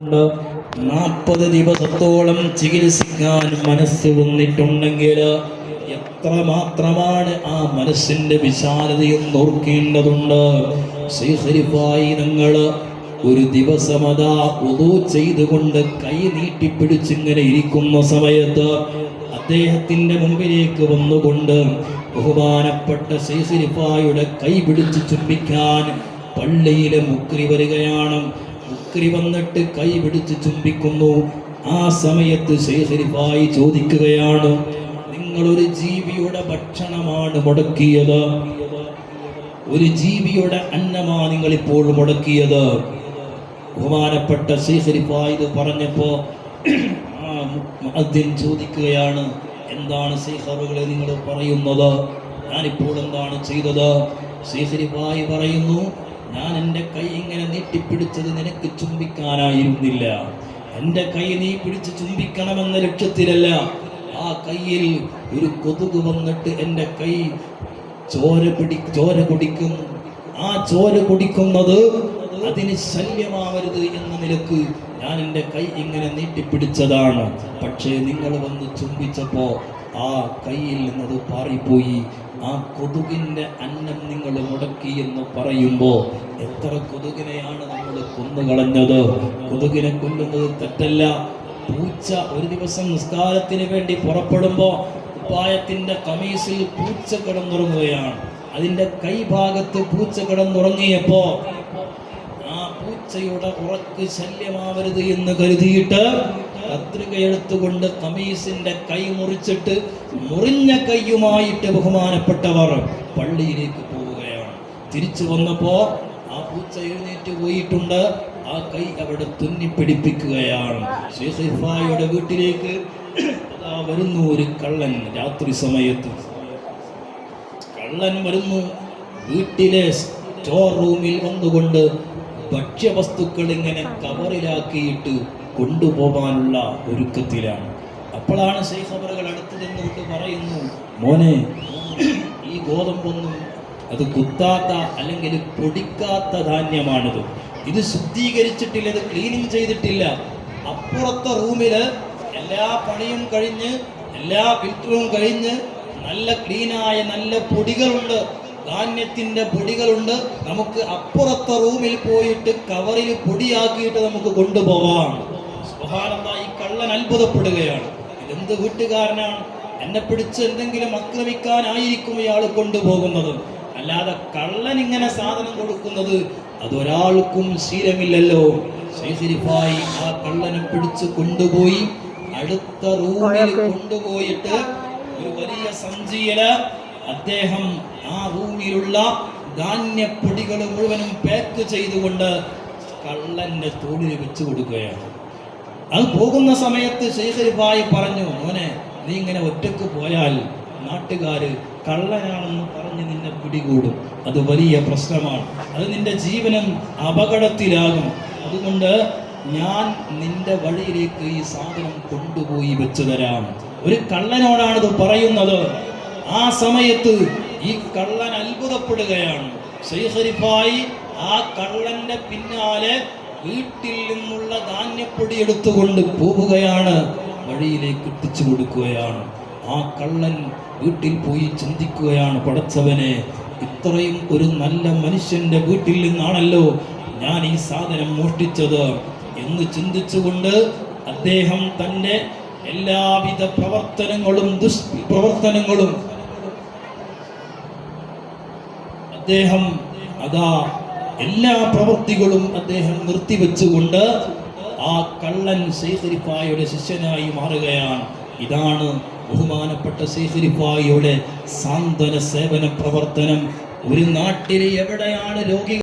നാൽപ്പത് ദിവസത്തോളം ചികിത്സിക്കാൻ മനസ്സ് വന്നിട്ടുണ്ടെങ്കിൽ എത്ര മാത്രമാണ് ആ മനസ്സിന്റെ വിശാലതയും നോക്കേണ്ടതുണ്ട് ശ്രീഹരിഫായി നിങ്ങൾ ഒരു ദിവസം അതാ ഉദു ചെയ്തുകൊണ്ട് കൈ നീട്ടിപ്പിടിച്ചിങ്ങനെ ഇരിക്കുന്ന സമയത്ത് അദ്ദേഹത്തിന്റെ മുമ്പിലേക്ക് വന്നുകൊണ്ട് ബഹുമാനപ്പെട്ട ശ്രീഹരിഫായുടെ കൈ പിടിച്ച് ചുംബിക്കാൻ പള്ളിയിലെ മുക്രി വരികയാണ്. മുക്രി വന്നിട്ട് കൈ പിടിച്ച് ചുംബിക്കുന്നു. ആ സമയത്ത് ശേഖരിഫായി ചോദിക്കുകയാണ് നിങ്ങൾ ഒരു ജീവിയുടെ ഭക്ഷണമാണ് മുടക്കിയത്. ഒരു ജീവിയുടെ അന്നമാ നിങ്ങൾ ഇപ്പോൾ മുടക്കിയത്. ബഹുമാനപ്പെട്ട ശേഖരിഫായി ഇത് പറഞ്ഞപ്പോ ആ മുഅദ്ദിൻ ചോദിക്കുകയാണ് എന്താണ് ശേഖറുകളെ നിങ്ങൾ പറയുന്നത്? ഞാനിപ്പോൾ എന്താണ് ചെയ്തത്? ശേഖരിഫായി പറയുന്നു ഞാൻ എന്റെ കൈ ഇങ്ങനെ നീട്ടിപ്പിടിച്ചത് നിനക്ക് ചുംബിക്കാനായിരുന്നില്ല. എന്റെ കൈ നീ പിടിച്ച് ചുംബിക്കണമെന്ന ലക്ഷ്യത്തിലല്ല. ആ കയ്യിൽ ഒരു കൊതുക് വന്നിട്ട് എന്റെ കൈ ചോര പിടി ചോര കുടിക്കും. ആ ചോര കുടിക്കുന്നത് അതിന് ശല്യമാവരുത് എന്ന നിലയ്ക്ക് ഞാൻ എന്റെ കൈ ഇങ്ങനെ നീട്ടിപ്പിടിച്ചതാണ്. പക്ഷേ നിങ്ങൾ വന്ന് ചുംബിച്ചപ്പോൾ ആ കയ്യിൽ നിന്നത് പാറിപ്പോയി. ആ കൊതുകിന്റെ അന്നം നിങ്ങൾ മുടക്കി എന്ന് പറയുമ്പോൾ എത്ര കൊതുകിനെയാണ് നമ്മൾ കൊന്നുകളഞ്ഞത്? കൊതുകിനെ കൊല്ലുന്നത് തെറ്റല്ല. പൂച്ച ഒരു ദിവസം നിസ്കാരത്തിന് വേണ്ടി പുറപ്പെടുമ്പോൾ കുപ്പായത്തിന്റെ കമീസിൽ പൂച്ച കിടന്നുറങ്ങുകയാണ്. അതിന്റെ കൈഭാഗത്ത് പൂച്ച കിടന്നുറങ്ങിയപ്പോ ആ പൂച്ചയുടെ ഉറക്ക് ശല്യമാവരുത് എന്ന് കരുതിയിട്ട് കത്രിക എടുത്തുകൊണ്ട് കമീസിന്റെ കൈ മുറിച്ചിട്ട് മുറിഞ്ഞ കൈയുമായിട്ട് ബഹുമാനപ്പെട്ടവർ പള്ളിയിലേക്ക് പോവുകയാണ്. തിരിച്ചു വന്നപ്പോ ആ പൂച്ച എഴുന്നേറ്റ് പോയിട്ടുണ്ട്. ആ കൈ അവിടെ തുന്നിപ്പിടിപ്പിക്കുകയാണ്. ഷെയ്ഖിഫായുടെ വീട്ടിലേക്ക് അതാ വരുന്നു ഒരു കള്ളൻ രാത്രി സമയത്ത്. കള്ളൻ വരുന്നു വീട്ടിലെ സ്റ്റോർ റൂമിൽ വന്നുകൊണ്ട് ഭക്ഷ്യവസ്തുക്കൾ ഇങ്ങനെ കവറിലാക്കിയിട്ട് കൊണ്ടുപോകാനുള്ള ഒരുക്കത്തിലാണ്. അപ്പോഴാണ് ശൈഖബറുകൾ അടുത്ത് നിന്നുകൊണ്ട് പറയുന്നു. മോനെ ഈ ഗോതമ്പൊന്നും അത് കുത്താത്ത അല്ലെങ്കിൽ പൊടിക്കാത്ത ധാന്യമാണിത്. ഇത് ശുദ്ധീകരിച്ചിട്ടില്ല ഇത് ക്ലീനിങ് ചെയ്തിട്ടില്ല. അപ്പുറത്തെ റൂമിൽ എല്ലാ പണിയും കഴിഞ്ഞ് എല്ലാ ഫിൽറ്ററും കഴിഞ്ഞ് നല്ല ക്ലീനായ നല്ല പൊടികളുണ്ട്. ധാന്യത്തിന്റെ പൊടികളുണ്ട്. നമുക്ക് അപ്പുറത്തെ റൂമിൽ പോയിട്ട് കവറിൽ പൊടിയാക്കിയിട്ട് നമുക്ക് കൊണ്ടുപോകാം സുഹാനന്ദ ഈ കള്ളൻ അത്ഭുതപ്പെടുകയാണ്. ഇതെന്ത് വീട്ടുകാരനാണ്? എന്നെ പിടിച്ച് എന്തെങ്കിലും ആക്രമിക്കാനായിരിക്കും ഇയാൾ കൊണ്ടുപോകുന്നത്. അല്ലാതെ കള്ളൻ ഇങ്ങനെ സാധനം കൊടുക്കുന്നത് അതൊരാൾക്കും ശീലമില്ലല്ലോ. ശൈഖരിഫായി ആ കള്ളനെ പിടിച്ച് കൊണ്ടുപോയി അടുത്ത റൂമിൽ കൊണ്ടുപോയിട്ട് ഒരു വലിയ സഞ്ചിയിൽ അദ്ദേഹം ആ റൂമിലുള്ള ധാന്യപ്പൊടികൾ മുഴുവനും പാക്ക് ചെയ്തുകൊണ്ട് കള്ളന്റെ തോളിൽ വെച്ചു കൊടുക്കുകയാണ്. അത് പോകുന്ന സമയത്ത് ശേഖരിഭായി പറഞ്ഞു മോനെ നീ ഇങ്ങനെ ഒറ്റയ്ക്ക് പോയാൽ നാട്ടുകാര് കള്ളനാണെന്ന് പറഞ്ഞ് നിന്നെ പിടികൂടും. അത് വലിയ പ്രശ്നമാണ്. അത് നിന്റെ ജീവനം അപകടത്തിലാകും. അതുകൊണ്ട് ഞാൻ നിന്റെ വഴിയിലേക്ക് ഈ സാധനം കൊണ്ടുപോയി വെച്ചു തരാം. ഒരു കള്ളനോടാണിത് പറയുന്നത്. ആ സമയത്ത് ഈ കള്ളൻ അത്ഭുതപ്പെടുകയാണ്. ശ്രീഹരിഫായി ആ കള്ളന്റെ പിന്നാലെ വീട്ടിൽ നിന്നുള്ള ധാന്യപ്പൊടി എടുത്തുകൊണ്ട് പോവുകയാണ്. വഴിയിലേക്ക് എത്തിച്ചു കൊടുക്കുകയാണ്. ആ കള്ളൻ വീട്ടിൽ പോയി ചിന്തിക്കുകയാണ് പടച്ചവനെ ഇത്രയും ഒരു നല്ല മനുഷ്യന്റെ വീട്ടിൽ നിന്നാണല്ലോ ഞാൻ ഈ സാധനം മോഷ്ടിച്ചത്. എന്ന് ചിന്തിച്ചുകൊണ്ട് അദ്ദേഹം തന്റെ എല്ലാവിധ പ്രവർത്തനങ്ങളും ദുഷ്പ്രവർത്തനങ്ങളും അദ്ദേഹം അതാ എല്ലാ പ്രവൃത്തികളും അദ്ദേഹം നിർത്തിവെച്ചുകൊണ്ട് ആ കള്ളൻ ശേഖരിപ്പായുടെ ശിഷ്യനായി മാറുകയാണ്. ഇതാണ് ബഹുമാനപ്പെട്ട ശേഖരിപ്പായുടെ സാന്ത്വന സേവന പ്രവർത്തനം. ഒരു നാട്ടിൽ എവിടെയാണ് രോഗികൾ